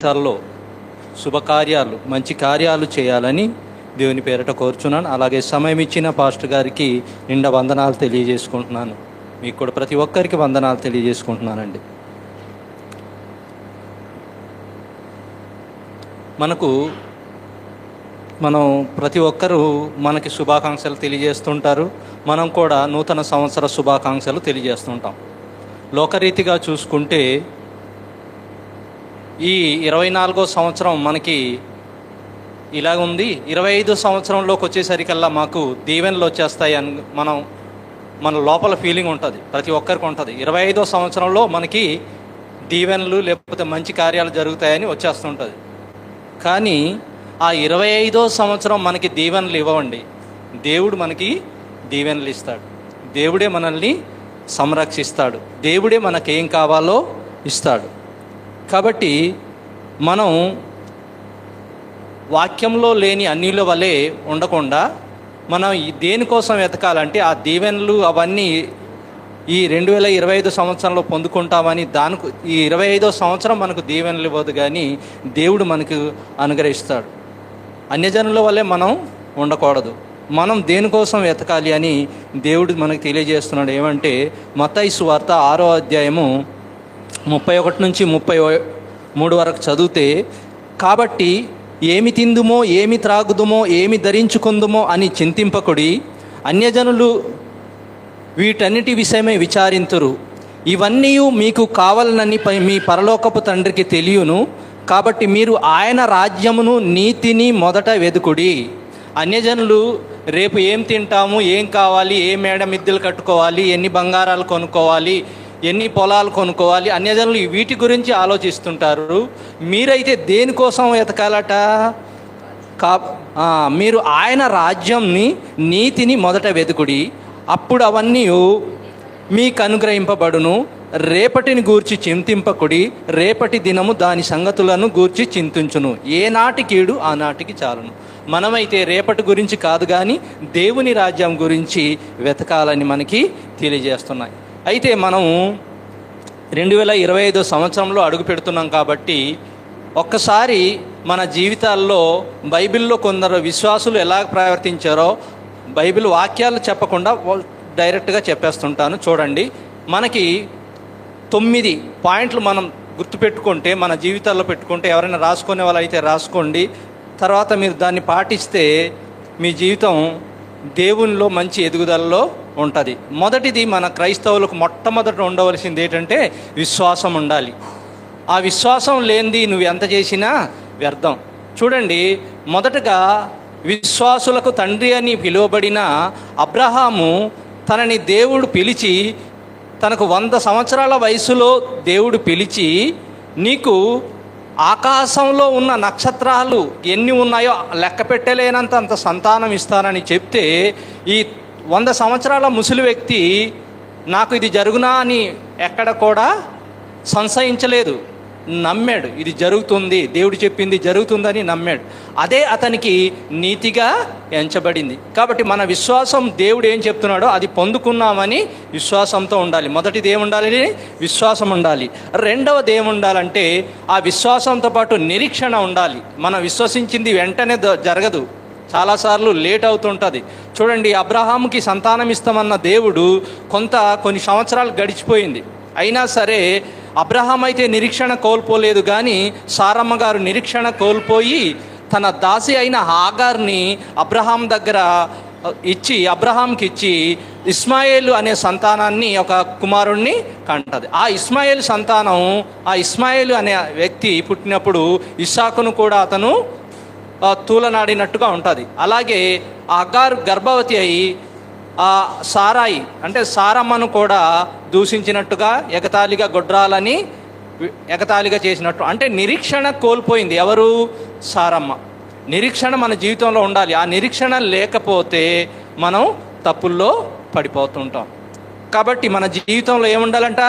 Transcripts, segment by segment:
జీవితాల్లో శుభకార్యాలు మంచి కార్యాలు చేయాలని దేవుని పేరట కోరుచున్నాను. అలాగే సమయం ఇచ్చిన పాస్టర్ గారికి నిండా వందనాలు తెలియజేసుకుంటున్నాను. మీకు కూడా ప్రతి ఒక్కరికి వందనాలు తెలియజేసుకుంటున్నానండి. మనకు మనం ప్రతి ఒక్కరూ మనకి శుభాకాంక్షలు తెలియజేస్తుంటారు. మనం కూడా నూతన సంవత్సర శుభాకాంక్షలు తెలియజేస్తుంటాం. లోకరీతిగా చూసుకుంటే ఈ ఇరవై నాలుగో సంవత్సరం మనకి ఇలా ఉంది ఇరవై ఐదో సంవత్సరంలోకి వచ్చేసరికల్లా మాకు దీవెనలు వచ్చేస్తాయి అని మనం మన లోపల ఫీలింగ్ ఉంటుంది. ప్రతి ఒక్కరికి ఉంటుంది. ఇరవై ఐదో సంవత్సరంలో మనకి దీవెనలు లేకపోతే మంచి కార్యాలు జరుగుతాయని వచ్చేస్తుంటుంది. కానీ ఆ ఇరవై ఐదో సంవత్సరం మనకి దీవెనలు ఇవ్వండి దేవుడు మనకి దీవెనలు ఇస్తాడు. దేవుడే మనల్ని సంరక్షిస్తాడు. దేవుడే మనకేం కావాలో ఇస్తాడు. కాబట్టి మనం వాక్యంలో లేని అన్నిల వలె ఉండకుండా మనం దేనికోసం వెతకాలంటే ఆ దీవెనలు అవన్నీ ఈ రెండు వేల ఇరవై ఐదు సంవత్సరంలో పొందుకుంటామని దానికి ఈ ఇరవై ఐదో సంవత్సరం మనకు దీవెనలు ఇవ్వదు కానీ దేవుడు మనకు అనుగ్రహిస్తాడు. అన్యజనుల వల్లే మనం ఉండకూడదు. మనం దేనికోసం వెతకాలి అని దేవుడు మనకు తెలియజేస్తున్నాడు. ఏమంటే మతైసు వార్త ఆరో అధ్యాయము ముప్పై ఒకటి నుంచి ముప్పై మూడు వరకు చదివితే కాబట్టి ఏమి తిందుమో ఏమి త్రాగుదుమో ఏమి ధరించుకుందుమో అని చింతింపకుడి అన్యజనులు వీటన్నిటి విషయమే విచారింతురు. ఇవన్నీ మీకు కావాలనని మీ పరలోకపు తండ్రికి తెలియను. కాబట్టి మీరు ఆయన రాజ్యమును నీతిని మొదట వెదుకుడి. అన్యజనులు రేపు ఏం తింటాము ఏం కావాలి ఏ మేడ మిద్దెలు కట్టుకోవాలి ఎన్ని బంగారాలు కొనుక్కోవాలి ఎన్ని పొలాలు కొనుక్కోవాలి? అన్యజనులు వీటి గురించి ఆలోచిస్తుంటారు. మీరైతే దేనికోసం వెతకాలట? కా మీరు ఆయన రాజ్యంని నీతిని మొదట వెతుకుడి. అప్పుడు అవన్నీ మీకు అనుగ్రహింపబడును. రేపటిని గూర్చి చింతింపకుడి. రేపటి దినము దాని సంగతులను గూర్చి చింతించును. ఏ నాటికీడు ఆనాటికి చాలును. మనమైతే రేపటి గురించి కాదు కానీ దేవుని రాజ్యం గురించి వెతకాలని మనకి తెలియజేస్తున్నాయి. అయితే మనము రెండు వేల ఇరవై ఐదో సంవత్సరంలో అడుగు పెడుతున్నాం కాబట్టి ఒక్కసారి మన జీవితాల్లో బైబిల్లో కొందరు విశ్వాసులు ఎలా ప్రవర్తించారో బైబిల్ వాక్యాలు చెప్పకుండా డైరెక్ట్గా చెప్పేస్తుంటాను. చూడండి మనకి తొమ్మిది పాయింట్లు మనం గుర్తుపెట్టుకుంటే మన జీవితాల్లో పెట్టుకుంటే ఎవరైనా రాసుకునే వాళ్ళు అయితే రాసుకోండి. తర్వాత మీరు దాన్ని పాటిస్తే మీ జీవితం దేవునిలో మంచి ఎదుగుదలలో ఉంటుంది. మొదటిది మన క్రైస్తవులకు మొట్టమొదట ఉండవలసింది ఏంటంటే విశ్వాసం ఉండాలి. ఆ విశ్వాసం లేనిది నువ్వు ఎంత చేసినా వ్యర్థం. చూడండి మొదటగా విశ్వాసులకు తండ్రి అని పిలువబడిన అబ్రహాము తనని దేవుడు పిలిచి తనకు వంద సంవత్సరాల వయసులో దేవుడు పిలిచి నీకు ఆకాశంలో ఉన్న నక్షత్రాలు ఎన్ని ఉన్నాయో లెక్క పెట్టలేనంత అంత సంతానం ఇస్తానని చెప్తే ఈ వంద సంవత్సరాల ముసలి వ్యక్తి నాకు ఇది జరుగునా అని ఎక్కడ కూడా సంశయించలేదు. నమ్మాడు ఇది జరుగుతుంది దేవుడు చెప్పింది జరుగుతుందని నమ్మాడు. అదే అతనికి నీతిగా ఎంచబడింది. కాబట్టి మన విశ్వాసం దేవుడు ఏం చెప్తున్నాడో అది పొందుకున్నామని విశ్వాసంతో ఉండాలి. మొదటిది ఏముండాలి? విశ్వాసం ఉండాలి. రెండవది ఏముండాలంటే ఆ విశ్వాసంతో పాటు నిరీక్షణ ఉండాలి. మనం విశ్వసించింది వెంటనే జరగదు. చాలాసార్లు లేట్ అవుతుంటుంది. చూడండి అబ్రహాముకి సంతానం ఇస్తామన్న దేవుడు కొంత కొన్ని సంవత్సరాలు గడిచిపోయింది. అయినా సరే అబ్రహాం అయితే నిరీక్షణ కోల్పోలేదు కానీ సారమ్మ గారు నిరీక్షణ కోల్పోయి తన దాసి అయిన హాగార్ని అబ్రహాం దగ్గర ఇచ్చి అబ్రహాంకి ఇచ్చి ఇస్మాయిల్ అనే సంతానాన్ని ఒక కుమారుణ్ణి కంటది. ఆ ఇస్మాయేల్ సంతానం ఆ ఇస్మాయిల్ అనే వ్యక్తి పుట్టినప్పుడు ఇస్సాకును కూడా అతను తూలనాడినట్టుగా ఉంటుంది. అలాగే అగారు గర్భవతి అయి ఆ సారాయి అంటే సారమ్మను కూడా దూషించినట్టుగా ఎగతాళిగా గొడ్రాలని ఎగతాళిగా చేసినట్టు అంటే నిరీక్షణ కోల్పోయింది ఎవరు? సారమ్మ. నిరీక్షణ మన జీవితంలో ఉండాలి. ఆ నిరీక్షణ లేకపోతే మనం తప్పుల్లో పడిపోతుంటాం. కాబట్టి మన జీవితంలో ఏముండాలంట?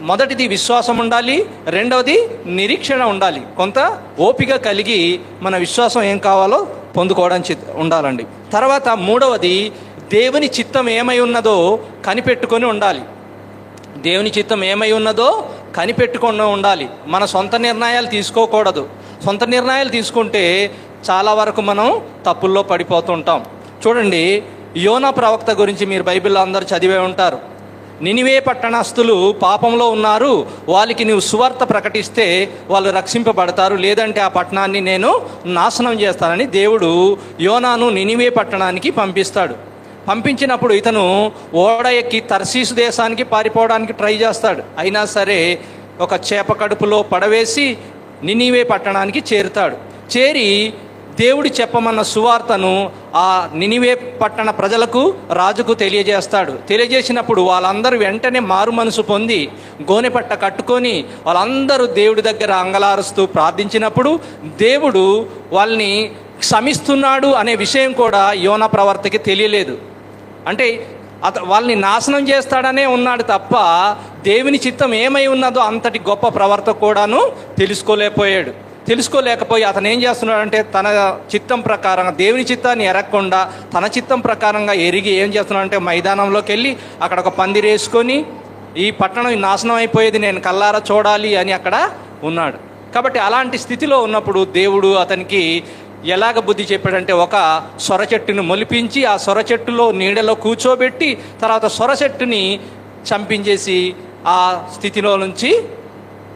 మొదటిది విశ్వాసం ఉండాలి రెండవది నిరీక్షణ ఉండాలి. కొంత ఓపిక కలిగి మన విశ్వాసం ఏం కావాలో పొందుకోవడానికి చిత్- ఉండాలండి. తర్వాత మూడవది దేవుని చిత్తం ఏమై ఉన్నదో కనిపెట్టుకొని ఉండాలి. దేవుని చిత్తం ఏమై ఉన్నదో కనిపెట్టుకొని ఉండాలి. మన సొంత నిర్ణయాలు తీసుకోకూడదు. సొంత నిర్ణయాలు తీసుకుంటే చాలా వరకు మనం తప్పుల్లో పడిపోతుంటాం. చూడండి యోనా ప్రవక్త గురించి మీరు బైబిల్లో అందరూ చదివే ఉంటారు. నినివే పట్టణస్థులు పాపంలో ఉన్నారు. వాళ్ళకి నువ్వు సువార్త ప్రకటిస్తే వాళ్ళు రక్షింపబడతారు. లేదంటే ఆ పట్టణాన్ని నేను నాశనం చేస్తానని దేవుడు యోనాను నినివే పట్టణానికి పంపిస్తాడు. పంపించినప్పుడు ఇతను ఓడ ఎక్కి తర్సీసు దేశానికి పారిపోవడానికి ట్రై చేస్తాడు. అయినా సరే ఒక చేప కడుపులో పడవేసి నినివే పట్టణానికి చేరుతాడు. చేరి దేవుడు చెప్పమన్న సువార్తను ఆ నినివే పట్టణ ప్రజలకు రాజుకు తెలియజేస్తాడు. తెలియజేసినప్పుడు వాళ్ళందరూ వెంటనే మారు మనసు పొంది గోనెపట్ట కట్టుకొని వాళ్ళందరూ దేవుడి దగ్గర అంగలారుస్తూ ప్రార్థించినప్పుడు దేవుడు వాళ్ళని క్షమిస్తున్నాడు అనే విషయం కూడా యోన ప్రవర్తకి తెలియలేదు. అంటే అత వాళ్ళని నాశనం చేస్తాడనే ఉన్నాడు తప్ప దేవుని చిత్తం ఏమై ఉన్నదో అంతటి గొప్ప ప్రవర్త కూడాను తెలుసుకోలేకపోయాడు. తెలుసుకోలేకపోయి అతను ఏం చేస్తున్నాడంటే తన చిత్తం ప్రకారంగా దేవుని చిత్తాన్ని ఎరగకుండా తన చిత్తం ప్రకారంగా ఎరిగి ఏం చేస్తున్నాడంటే మైదానంలోకి వెళ్ళి అక్కడ ఒక పందిరేసుకొని ఈ పట్టణం నాశనం అయిపోయేది నేను కల్లారా చూడాలి అని అక్కడ ఉన్నాడు. కాబట్టి అలాంటి స్థితిలో ఉన్నప్పుడు దేవుడు అతనికి ఎలాగ బుద్ధి చెప్పాడంటే ఒక సొర చెట్టును మొలిపించి ఆ సొర చెట్టులో నీడలో కూర్చోబెట్టి తర్వాత సొర చెట్టుని చంపించేసి ఆ స్థితిలో నుంచి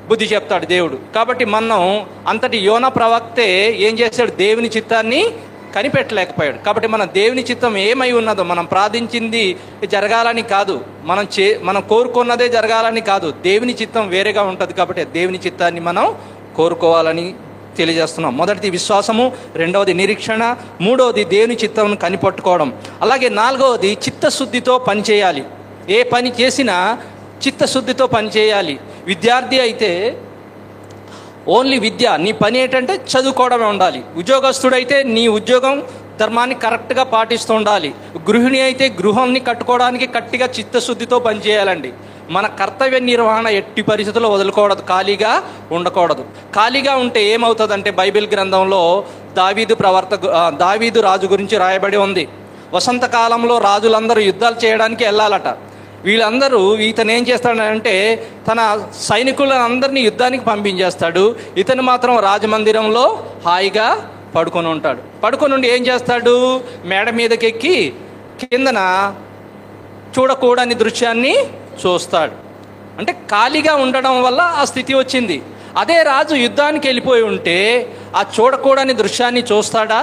బుద్ధి చెప్తాడు దేవుడు. కాబట్టి మనం అంతటి యోన ప్రవక్తే ఏం చేశాడు? దేవుని చిత్తాన్ని కనిపెట్టలేకపోయాడు. కాబట్టి మన దేవుని చిత్తం ఏమై ఉన్నదో మనం ప్రార్థించింది జరగాలని కాదు. మనం చే మనం కోరుకున్నదే జరగాలని కాదు. దేవుని చిత్తం వేరేగా ఉంటుంది కాబట్టి దేవుని చిత్తాన్ని మనం కోరుకోవాలని తెలియజేస్తున్నాం. మొదటిది విశ్వాసము రెండవది నిరీక్షణ మూడవది దేవుని చిత్తం కనిపెట్టుకోవడం. అలాగే నాలుగవది చిత్తశుద్ధితో పనిచేయాలి ఏ పని చేసినా చిత్తశుద్ధితో పనిచేయాలి విద్యార్థి అయితే ఓన్లీ విద్య నీ పని ఏంటంటే చదువుకోవడమే ఉండాలి. ఉద్యోగస్తుడైతే నీ ఉద్యోగం ధర్మాన్ని కరెక్ట్గా పాటిస్తూ ఉండాలి. గృహిణి అయితే గృహాన్ని కట్టుకోవడానికి గట్టిగా చిత్తశుద్ధితో పనిచేయాలండి మన కర్తవ్య నిర్వహణ ఎట్టి పరిస్థితుల్లో వదులుకోవడదు ఖాళీగా ఉండకూడదు. ఖాళీగా ఉంటే ఏమవుతుందంటే బైబిల్ గ్రంథంలో దావీదు ప్రవర్త దావీదు రాజు గురించి రాయబడి ఉంది. వసంతకాలంలో రాజులందరూ యుద్ధాలు చేయడానికి వెళ్ళాలట. వీళ్ళందరూ ఇతను ఏం చేస్తాడంటే తన సైనికులందరినీ యుద్ధానికి పంపించేస్తాడు. ఇతను మాత్రం రాజమందిరంలో హాయిగా పడుకొని ఉంటాడు. పడుకొని ఉండి ఏం చేస్తాడు? మేడ మీదకి ఎక్కి కిందన చూడకూడని దృశ్యాన్ని చూస్తాడు. అంటే ఖాళీగా ఉండడం వల్ల ఆ స్థితి వచ్చింది. అదే రాజు యుద్ధానికి వెళ్ళిపోయి ఉంటే ఆ చూడకూడని దృశ్యాన్ని చూస్తాడా?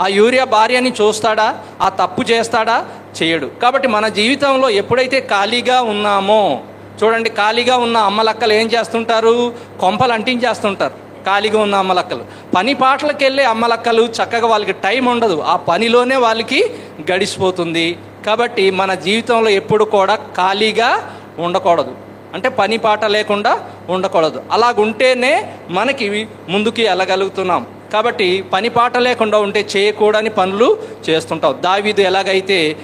ఆ యూరియా భార్యని చూస్తాడా? ఆ తప్పు చేస్తాడా? చేయడు. కాబట్టి మన జీవితంలో ఎప్పుడైతే ఖాళీగా ఉన్నామో చూడండి ఖాళీగా ఉన్న అమ్మలక్కలు ఏం చేస్తుంటారు? కొంపలు అంటించేస్తుంటారు. ఖాళీగా ఉన్న అమ్మలక్కలు పని పాటలకు వెళ్ళే అమ్మలక్కలు చక్కగా వాళ్ళకి టైం ఉండదు. ఆ పనిలోనే వాళ్ళకి గడిచిపోతుంది కాబట్టి మన జీవితంలో ఎప్పుడు కూడా ఖాళీగా ఉండకూడదు. అంటే పని పాట లేకుండా ఉండకూడదు. అలాగుంటేనే మనకి ముందుకి వెళ్ళగలుగుతున్నాం కాబట్టి పని పాట లేకుండా ఉంటే చేయకూడని పనులు చేస్తుంటాం దావీదు ఎలాగైతే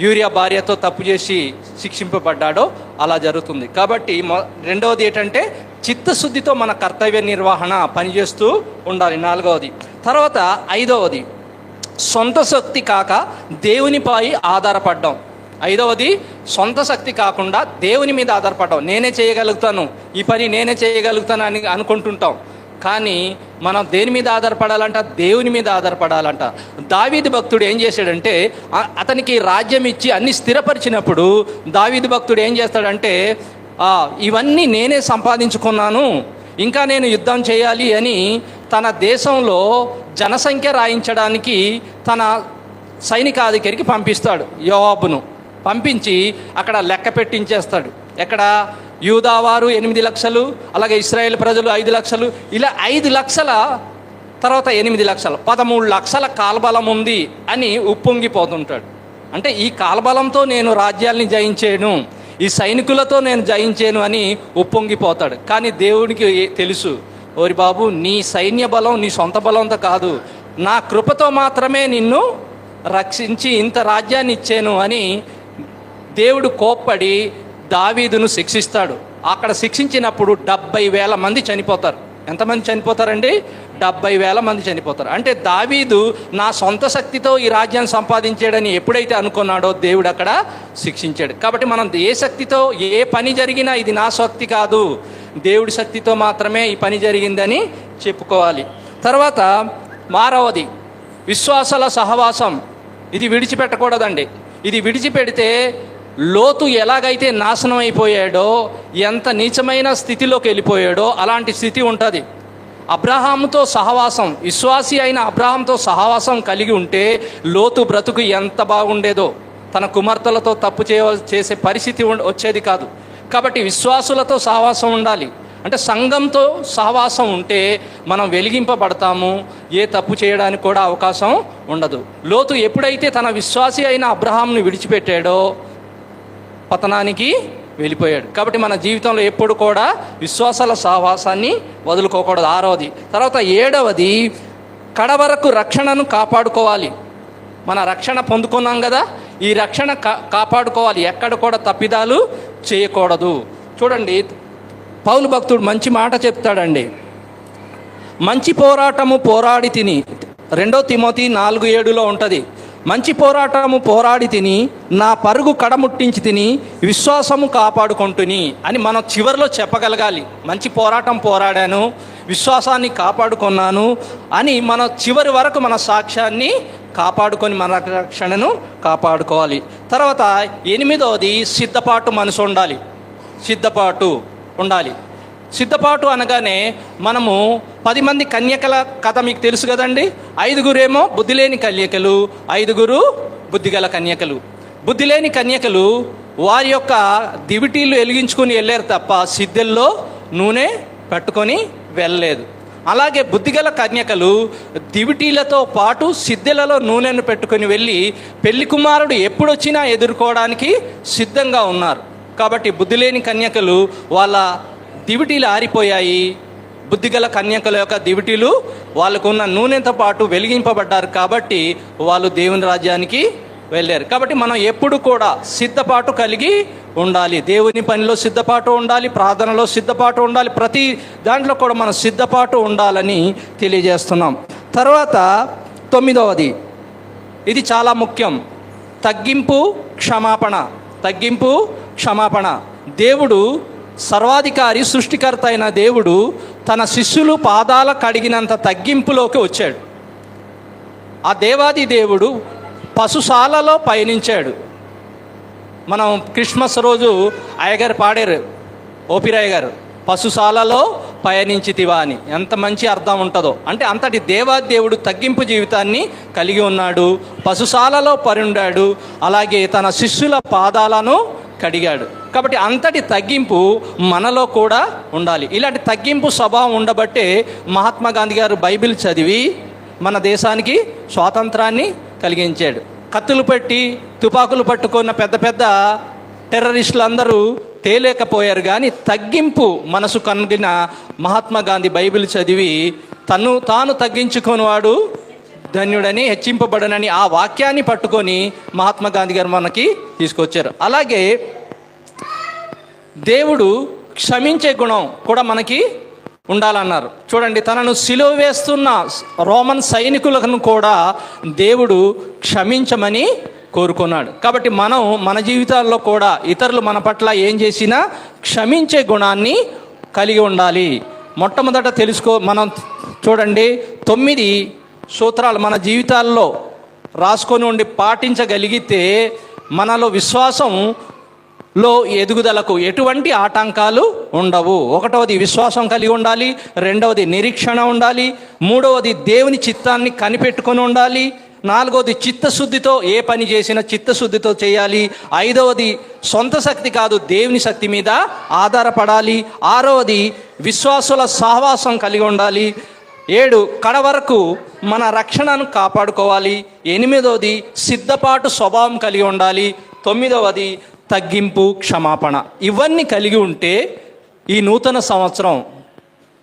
యూరియా భార్యతో తప్పు చేసి శిక్షింపబడ్డాడో అలా జరుగుతుంది. కాబట్టి మొ- రెండవది ఏంటంటే చిత్తశుద్ధితో మన కర్తవ్య నిర్వహణ పనిచేస్తూ ఉండాలి. నాలుగవది. తర్వాత ఐదవది. సొంత శక్తి కాక దేవునిపై ఆధారపడ్డాం. ఐదవది సొంత శక్తి కాకుండా దేవుని మీద ఆధారపడ్డాం. నేనే చేయగలుగుతాను. ఈ పని నేనే చేయగలుగుతాను అని అనుకుంటుంటాం. కానీ మనం దేని మీద ఆధారపడాలంట? దేవుని మీద ఆధారపడాలంట. దావీది భక్తుడు ఏం చేశాడంటే అతనికి రాజ్యం ఇచ్చి అన్ని స్థిరపరిచినప్పుడు దావీది భక్తుడు ఏం చేస్తాడంటే ఇవన్నీ నేనే సంపాదించుకున్నాను ఇంకా నేను యుద్ధం చేయాలి అని తన దేశంలో జనసంఖ్య రాయించడానికి తన సైనికాధికారికి పంపిస్తాడు యోవాబును. పంపించి అక్కడ లెక్క పెట్టించేస్తాడు. ఎక్కడ? యూదావారు ఎనిమిది లక్షలు అలాగే ఇస్రాయేల్ ప్రజలు ఐదు లక్షలు ఇలా ఐదు లక్షల తర్వాత ఎనిమిది లక్షలు పదమూడు లక్షల కాల్బలం ఉంది అని ఉప్పొంగిపోతుంటాడు. అంటే ఈ కాల్బలంతో నేను రాజ్యాల్ని జయించేను ఈ సైనికులతో నేను జయించేను అని ఉప్పొంగిపోతాడు. కానీ దేవుడికి తెలుసు ఓరి బాబు నీ సైన్య బలం నీ సొంత బలంతో కాదు నా కృపతో మాత్రమే నిన్ను రక్షించి ఇంత రాజ్యాన్ని ఇచ్చాను అని దేవుడు కోప్పడి దావీదును శిక్షిస్తాడు. అక్కడ శిక్షించినప్పుడు డెబ్బై వేల మంది చనిపోతారు. ఎంతమంది చనిపోతారండి? డెబ్బై వేల మంది చనిపోతారు. అంటే దావీదు నా సొంత శక్తితో ఈ రాజ్యాన్ని సంపాదించాడని ఎప్పుడైతే అనుకున్నాడో దేవుడు అక్కడ శిక్షించాడు. కాబట్టి మనం ఏ శక్తితో ఏ పని జరిగినా ఇది నా శక్తి కాదు. దేవుడి శక్తితో మాత్రమే ఈ పని జరిగిందని చెప్పుకోవాలి. తర్వాత మారవది విశ్వాసాల సహవాసం. ఇది విడిచిపెట్టకూడదండి. ఇది విడిచిపెడితే లోతు ఎలాగైతే నాశనం అయిపోయాడో ఎంత నీచమైన స్థితిలోకి వెళ్ళిపోయాడో అలాంటి స్థితి ఉంటుంది. అబ్రహాంతో సహవాసం విశ్వాసి అయిన అబ్రహాంతో సహవాసం కలిగి ఉంటే లోతు బ్రతుకు ఎంత బాగుండేదో తన కుమార్తెలతో తప్పు చేయ చేసే పరిస్థితి వచ్చేది కాదు. కాబట్టి విశ్వాసులతో సహవాసం ఉండాలి. అంటే సంఘంతో సహవాసం ఉంటే మనం వెలిగింపబడతాము ఏ తప్పు చేయడానికి కూడా అవకాశం ఉండదు. లోతు ఎప్పుడైతే తన విశ్వాసి అయిన అబ్రహాంను విడిచిపెట్టాడో పతనానికి వెళ్ళిపోయాడు. కాబట్టి మన జీవితంలో ఎప్పుడు కూడా విశ్వాసాల సహవాసాన్ని వదులుకోకూడదు. ఆరవది. తర్వాత ఏడవది కడవరకు రక్షణను కాపాడుకోవాలి. మన రక్షణ పొందుకున్నాం కదా ఈ రక్షణ కా కాపాడుకోవాలి. ఎక్కడ కూడా తప్పిదాలు చేయకూడదు. చూడండి పౌలు భక్తుడు మంచి మాట చెప్తాడండి. మంచి పోరాటము పోరాడి తిని రెండో తిమోతి నాలుగు ఏడులో ఉంటుంది. మంచి పోరాటము పోరాడి తిని నా పరుగు కడముట్టించి తిని విశ్వాసము కాపాడుకుంటుని అని మనం చివరిలో చెప్పగలగాలి. మంచి పోరాటం పోరాడాను విశ్వాసాన్ని కాపాడుకున్నాను అని మన చివరి వరకు మన సాక్ష్యాన్ని కాపాడుకొని మన రక్షణను కాపాడుకోవాలి. తర్వాత ఎనిమిదవది సిద్ధపాటు మనసు ఉండాలి. సిద్ధపాటు ఉండాలి. సిద్ధపాటు అనగానే మనము పది మంది కన్యకల కథ మీకు తెలుసు కదండి? ఐదుగురేమో బుద్ధిలేని కన్యకలు ఐదుగురు బుద్ధిగల కన్యకలు. బుద్ధిలేని కన్యకలు వారి యొక్క దివిటీలు వెలిగించుకుని వెళ్ళారు తప్ప సిద్ధెల్లో నూనె పెట్టుకొని వెళ్ళలేదు. అలాగే బుద్ధిగల కన్యకలు దివిటీలతో పాటు సిద్ధెలలో నూనెను పెట్టుకొని వెళ్ళి పెళ్ళి కుమారుడు ఎప్పుడొచ్చినా ఎదుర్కోవడానికి సిద్ధంగా ఉన్నారు. కాబట్టి బుద్ధిలేని కన్యకలు వాళ్ళ దివిటీలు ఆరిపోయాయి. బుద్ధిగల కన్యకల యొక్క దివిటీలు వాళ్ళకున్న నూనెతో పాటు వెలిగింపబడ్డారు కాబట్టి వాళ్ళు దేవుని రాజ్యానికి వెళ్ళారు. కాబట్టి మనం ఎప్పుడు కూడా సిద్ధపాటు కలిగి ఉండాలి. దేవుని పనిలో సిద్ధపాటు ఉండాలి ప్రార్థనలో సిద్ధపాటు ఉండాలి. ప్రతి దాంట్లో కూడా మనం సిద్ధపాటు ఉండాలని తెలియజేస్తున్నాం. తర్వాత తొమ్మిదవది. ఇది చాలా ముఖ్యం. తగ్గింపు క్షమాపణ. తగ్గింపు క్షమాపణ. దేవుడు సర్వాధికారి సృష్టికర్త అయిన దేవుడు తన శిష్యులు పాదాల కడిగినంత తగ్గింపులోకి వచ్చాడు. ఆ దేవాది దేవుడు పశుశాలలో పయనించాడు. మనం క్రిస్మస్ రోజు అయ్యగారు పాడారు ఓపిరాయ్ గారు పశుశాలలో పయనించితివా అని. ఎంత మంచి అర్థం ఉంటుందో. అంటే అంతటి దేవాదేవుడు తగ్గింపు జీవితాన్ని కలిగి ఉన్నాడు పశుశాలలో పరుండాడు అలాగే తన శిష్యుల పాదాలను కడిగాడు. కాబట్టి అంతటి తగ్గింపు మనలో కూడా ఉండాలి. ఇలాంటి తగ్గింపు స్వభావం ఉండబట్టే మహాత్మా గాంధీ గారు బైబిల్ చదివి మన దేశానికి స్వాతంత్రాన్ని కలిగించాడు. కత్తులు పెట్టి తుపాకులు పట్టుకున్న పెద్ద పెద్ద టెర్రరిస్టులు అందరూ తేలేకపోయారు. కానీ తగ్గింపు మనసు కలిగిన మహాత్మా గాంధీ బైబిల్ చదివి తను తాను తగ్గించుకునేవాడు ధన్యుడని హెచ్చింపబడనని ఆ వాక్యాన్ని పట్టుకొని మహాత్మా గాంధీ గారు మనకి తీసుకొచ్చారు. అలాగే దేవుడు క్షమించే గుణం కూడా మనకి ఉండాలన్నారు. చూడండి తనను సిలువ వేస్తున్న రోమన్ సైనికులను కూడా దేవుడు క్షమించమని కోరుకున్నాడు. కాబట్టి మనం మన జీవితాల్లో కూడా ఇతరులు మన పట్ల ఏం చేసినా క్షమించే గుణాన్ని కలిగి ఉండాలి. మొట్టమొదట తెలుసుకో మనం చూడండి తొమ్మిది సూత్రాలు మన జీవితాల్లో రాసుకొని ఉండి పాటించగలిగితే మనలో విశ్వాసం లో ఎదుగుదలకు ఎటువంటి ఆటంకాలు ఉండవు. ఒకటవది విశ్వాసం కలిగి ఉండాలి రెండవది నిరీక్షణ ఉండాలి మూడవది దేవుని చిత్తాన్ని కనిపెట్టుకొని ఉండాలి నాలుగవది చిత్తశుద్ధితో ఏ పని చేసినా చిత్తశుద్ధితో చేయాలి ఐదవది సొంత శక్తి కాదు దేవుని శక్తి మీద ఆధారపడాలి ఆరవది విశ్వాసుల సహవాసం కలిగి ఉండాలి ఏడు కడ వరకు మన రక్షణను కాపాడుకోవాలి. ఎనిమిదవది సిద్ధపాటు స్వభావం కలిగి ఉండాలి. తొమ్మిదవది తగ్గింపు క్షమాపణ. ఇవన్నీ కలిగి ఉంటే ఈ నూతన సంవత్సరం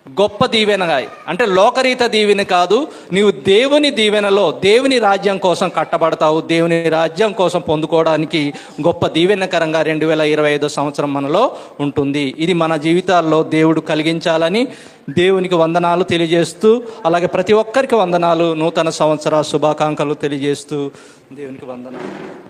గొప్ప దీవెనగా అంటే లోకరీత దీవెన కాదు నీవు దేవుని దీవెనలో దేవుని రాజ్యం కోసం కట్టబడతావు దేవుని రాజ్యం కోసం పొందుకోవడానికి గొప్ప దీవెనకరంగా రెండు వేల ఇరవై ఐదో సంవత్సరం మనలో ఉంటుంది. ఇది మన జీవితాల్లో దేవుడు కలిగించాలని దేవునికి వందనాలు తెలియజేస్తూ అలాగే ప్రతి ఒక్కరికి వందనాలు నూతన సంవత్సర శుభాకాంక్షలు తెలియజేస్తూ దేవునికి వందనాలు.